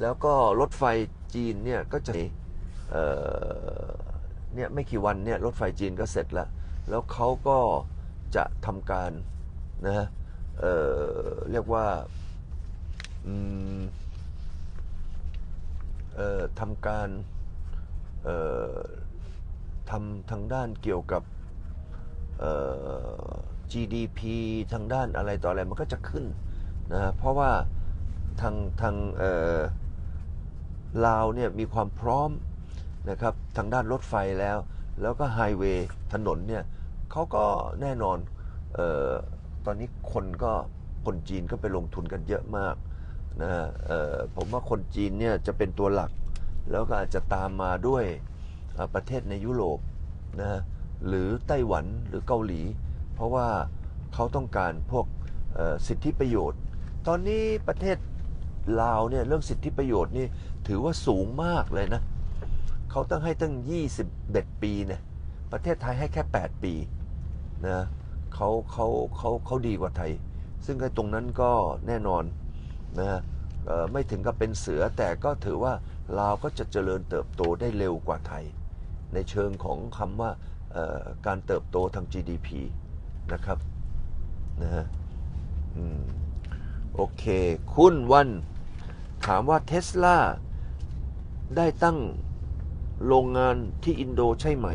แล้วก็รถไฟจีนเนี่ยก็จะเเนี่ยไม่กี่วันเนี่ยรถไฟจีนก็เสร็จแล้ว แล้วเขาก็จะทำการนะเอ่อเรียกว่าทำการทำทางด้านเกี่ยวกับ GDP ทางด้านอะไรต่ออะไรมันก็จะขึ้นนะเพราะว่าทางทางเลาวเนี่ยมีความพร้อมนะครับทางด้านรถไฟแล้ว แล้วก็ไฮเวย์ถนนเนี่ยเขาก็แน่นอนออตอนนี้คนก็คนจีนก็ไปลงทุนกันเยอะมากนะผมว่าคนจีนเนี่ยจะเป็นตัวหลัก แล้วก็อาจจะตามมาด้วยประเทศในยุโรปนะหรือไต้หวันหรือเกาหลี เพราะว่าเขาต้องการพวกสิทธิประโยชน์ ตอนนี้ประเทศ ลาวเนี่ยเรื่องสิทธิประโยชน์นี่ถือว่าสูงมากเลยนะเขาตั้งให้ตั้ง 21 ปีเนี่ยประเทศไทยให้แค่ 8 ปีนะเขาเขาเขาเขาดีกว่าไทย ซึ่งไอ้ตรงนั้นก็แน่นอนนะไม่ถึงกับเป็นเสือแต่ก็ถือว่าลาวก็จะเจริญเติบโตได้เร็วกว่าไทย ในเชิงของคำว่าการเติบโตทาง GDP นะครับนะฮะอืม โอเค คุณวัน ถามว่าเทสลาได้ตั้งโรงงานที่อินโดใช่ไหม